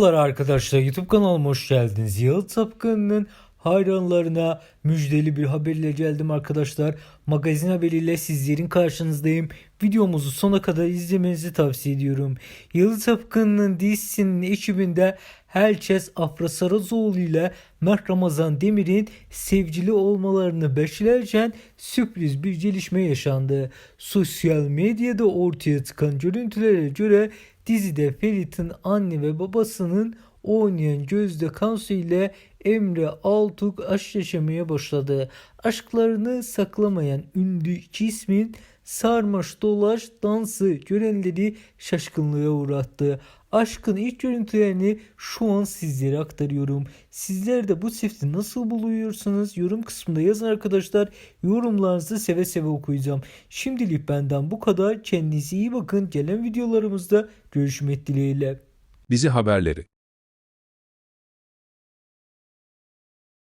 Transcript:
Merhabalar arkadaşlar YouTube kanalıma hoş geldiniz. Yağız Tapkan'ın hayranlarına müjdeli bir haberle geldim arkadaşlar. Magazin haberiyle sizlerin karşınızdayım. Videomuzu sona kadar izlemenizi tavsiye ediyorum. Yağız Tapkan'ın dizisinin ekibinde Helçes Afra Sarazoğlu ile Mert Ramazan Demir'in sevgili olmalarını beklerken sürpriz bir gelişme yaşandı. Sosyal medyada ortaya çıkan görüntülere göre dizide Ferit'in anne ve babasının oynayan Gözde Kansu ile Emre Altuk aşk yaşamaya başladı. Aşklarını saklamayan ünlü iki ismin sarmaş dolaş dansı görenleri şaşkınlığa uğrattı. Aşkın ilk görüntülerini şu an sizlere aktarıyorum. Sizler de bu çifti nasıl buluyorsunuz? Yorum kısmında yazın arkadaşlar. Yorumlarınızı seve seve okuyacağım. Şimdilik benden bu kadar. Kendinize iyi bakın. Gelen videolarımızda görüşmek dileğiyle. Dizi haberleri